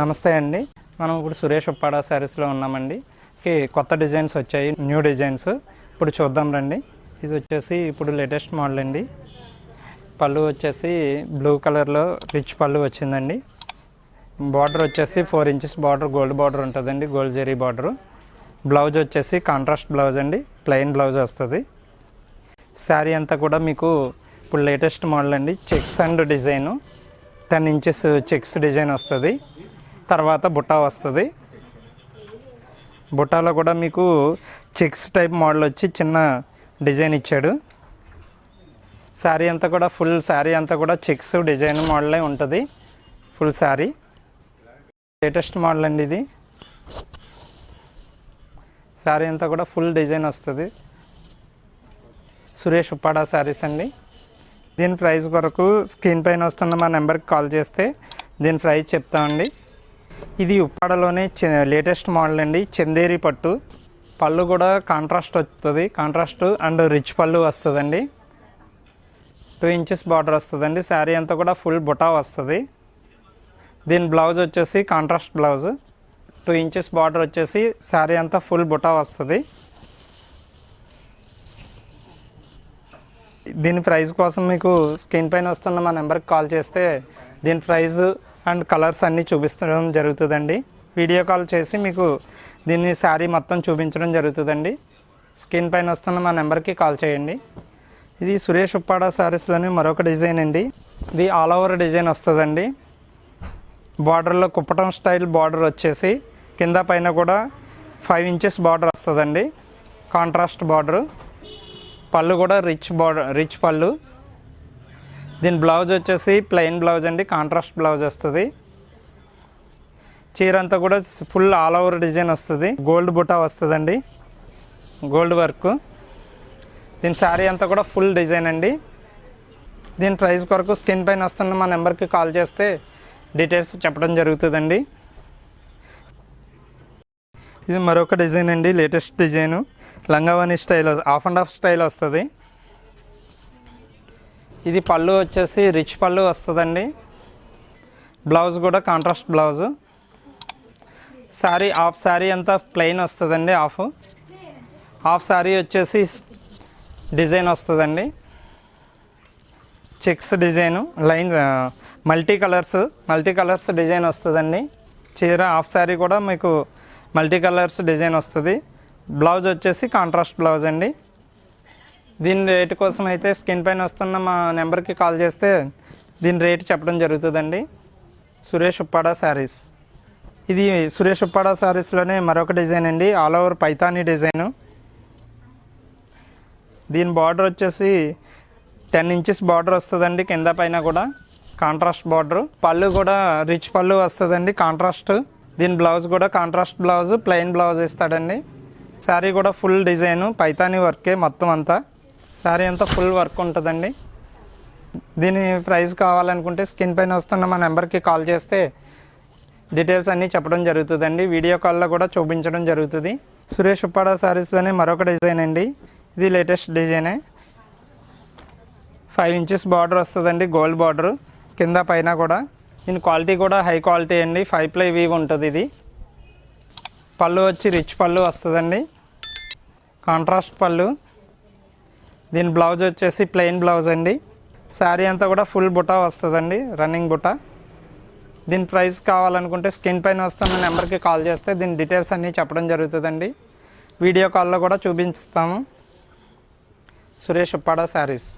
నమస్తే అండి. మనం ఇప్పుడు సురేష్ ఉప్పాడ శారీస్లో ఉన్నామండి. కొత్త డిజైన్స్ వచ్చాయి న్యూ డిజైన్స్. ఇప్పుడు చూద్దాం రండి. ఇది వచ్చేసి ఇప్పుడు లేటెస్ట్ మోడల్ అండి. పళ్ళు వచ్చేసి బ్లూ కలర్లో రిచ్ పళ్ళు వచ్చిందండి. బార్డర్ వచ్చేసి four inches border gold border ఉంటుందండి గోల్డ్ జెరీ బార్డర్ బ్లౌజ్ వచ్చేసి కాంట్రాస్ట్ బ్లౌజ్ అండి ప్లెయిన్ బ్లౌజ్ వస్తుంది. శారీ అంతా కూడా మీకు ఇప్పుడు లేటెస్ట్ మోడల్ అండి. Checks and design ten inches checks design వస్తుంది. తర్వాత బుట్టా వస్తుంది. బుట్టాలో కూడా మీకు చెక్స్ టైప్ మోడల్ వచ్చి చిన్న డిజైన్ ఇచ్చాడు. శారీ అంతా కూడా ఫుల్ శారీ అంతా కూడా చెక్స్ డిజైన్ మోడలే ఉంటుంది. ఫుల్ శారీ. లేటెస్ట్ మోడల్ అండి ఇది. శారీ అంతా కూడా ఫుల్ డిజైన్ వస్తుంది. సురేష్ ఉప్పాడా శారీస్ అండి. దీని ప్రైస్ కొరకు స్క్రీన్ పైన వస్తున్న మా నెంబర్కి కాల్ చేస్తే దీని ప్రైస్ చెప్తామండి. ఇది ఉప్పాడలోనే లేటెస్ట్ మోడల్ అండి. చందేరి పట్టు. పళ్ళు కూడా కాంట్రాస్ట్ వస్తుంది కాంట్రాస్ట్ అండ్ రిచ్ పళ్ళు వస్తుందండి. టూ ఇంచెస్ బార్డర్ వస్తుందండి. శారీ అంతా కూడా ఫుల్ బుటా వస్తుంది. దీని బ్లౌజ్ వచ్చేసి contrast blouse. Two inches border వచ్చేసి శారీ అంతా ఫుల్ బుటా వస్తుంది. దీని ప్రైస్ కోసం మీకు స్క్రీన్ పైన వస్తున్న మా నెంబర్కి కాల్ చేస్తే దీని ప్రైస్ అండ్ కలర్స్ అన్నీ చూపించడం జరుగుతుందండి. వీడియో కాల్ చేసి మీకు దీన్ని శారీ మొత్తం చూపించడం జరుగుతుందండి. స్క్రీన్ పైన వస్తున్న మా నెంబర్కి కాల్ చేయండి. ఇది సురేష్ ఉప్పాడ శారీస్లోని మరొక డిజైన్ అండి. ఇది ఆల్ ఓవర్ డిజైన్ వస్తుందండి. బార్డర్లో కుప్పటం స్టైల్ బార్డర్ వచ్చేసి కింద పైన కూడా ఫైవ్ ఇంచెస్ బార్డర్ వస్తుందండి. Contrast border. పళ్ళు కూడా రిచ్ బార్డర్ రిచ్ పళ్ళు. దీని బ్లౌజ్ వచ్చేసి ప్లెయిన్ బ్లౌజ్ అండి కాంట్రాస్ట్ బ్లౌజ్ వస్తుంది. చీర అంతా కూడా ఫుల్ ఆల్ ఓవర్ డిజైన్ వస్తుంది. గోల్డ్ బుటా వస్తుందండి. గోల్డ్ వర్క్ దీని శారీ అంతా కూడా ఫుల్ డిజైన్ అండి. దీని ప్రైస్ కొరకు స్కిన్ పైన వస్తున్న మా నెంబర్కి కాల్ చేస్తే డీటెయిల్స్ చెప్పడం జరుగుతుందండి. ఇది మరొక డిజైన్ అండి latest design లంగావని style half and half style వస్తుంది. ఇది పళ్ళు వచ్చేసి రిచ్ పళ్ళు వస్తుందండి. బ్లౌజ్ కూడా contrast blouse. Sari half sari అంతా ప్లెయిన్ వస్తుందండి హాఫ్. హాఫ్ శారీ వచ్చేసి డిజైన్ వస్తుందండి. Checks design line multi colours multi colours design వస్తుందండి. చీర హాఫ్ శారీ కూడా మీకు మల్టీ కలర్స్ డిజైన్ వస్తుంది. బ్లౌజ్ వచ్చేసి కాంట్రాస్ట్ బ్లౌజ్ అండి. దీని రేటు కోసం అయితే స్కిన్ పైన వస్తున్న మా నెంబర్కి కాల్ చేస్తే దీని రేటు చెప్పడం జరుగుతుందండి. సురేష్ ఉప్పాడా శారీస్. ఇది సురేష్ ఉప్పాడా శారీస్లోనే మరొక డిజైన్ అండి. All over Paithani design. దీని బార్డర్ వచ్చేసి టెన్ ఇంచెస్ బార్డర్ వస్తుందండి కింద పైన కూడా. Contrast border. పళ్ళు కూడా రిచ్ పళ్ళు వస్తుందండి కాంట్రాస్ట్. దీని బ్లౌజ్ కూడా కాంట్రాస్ట్ బ్లౌజ్ ప్లెయిన్ బ్లౌజ్ ఇస్తాడండి. శారీ కూడా ఫుల్ డిజైన్ పైతాని వర్కే మొత్తం అంతా. శారీ అంతా ఫుల్ వర్క్ ఉంటుందండి. దీని ప్రైస్ కావాలనుకుంటే స్కిన్ పైన వస్తున్న మా నెంబర్కి కాల్ చేస్తే డీటెయిల్స్ అన్నీ చెప్పడం జరుగుతుందండి. వీడియో కాల్లో కూడా చూపించడం జరుగుతుంది. సురేష్ ఉప్పాడ శారీస్లోనే మరొక డిజైన్ అండి. ఇది లేటెస్ట్ డిజైనే. ఫైవ్ ఇంచెస్ బార్డర్ వస్తుందండి గోల్డ్ బార్డర్. కింద పైన కూడా. దీని క్వాలిటీ కూడా హై క్వాలిటీ అండి. ఫైవ్ ప్లై వీవ్ ఉంటుంది ఇది. పళ్ళు వచ్చి రిచ్ పళ్ళు వస్తుందండి. కాంట్రాస్ట్ పళ్ళు. దీని బ్లౌజ్ వచ్చేసి ప్లెయిన్ బ్లౌజ్ అండి. శారీ అంతా కూడా ఫుల్ బుటా వస్తుందండి రన్నింగ్ బుటా. దీని ప్రైస్ కావాలనుకుంటే స్క్రీన్ పైన వస్తున్న నెంబర్కి కాల్ చేస్తే దీని డీటెయిల్స్ అన్నీ చెప్పడం జరుగుతుందండి. వీడియో కాల్లో కూడా చూపించుతాము సురేష్ ఉప్పాడ శారీస్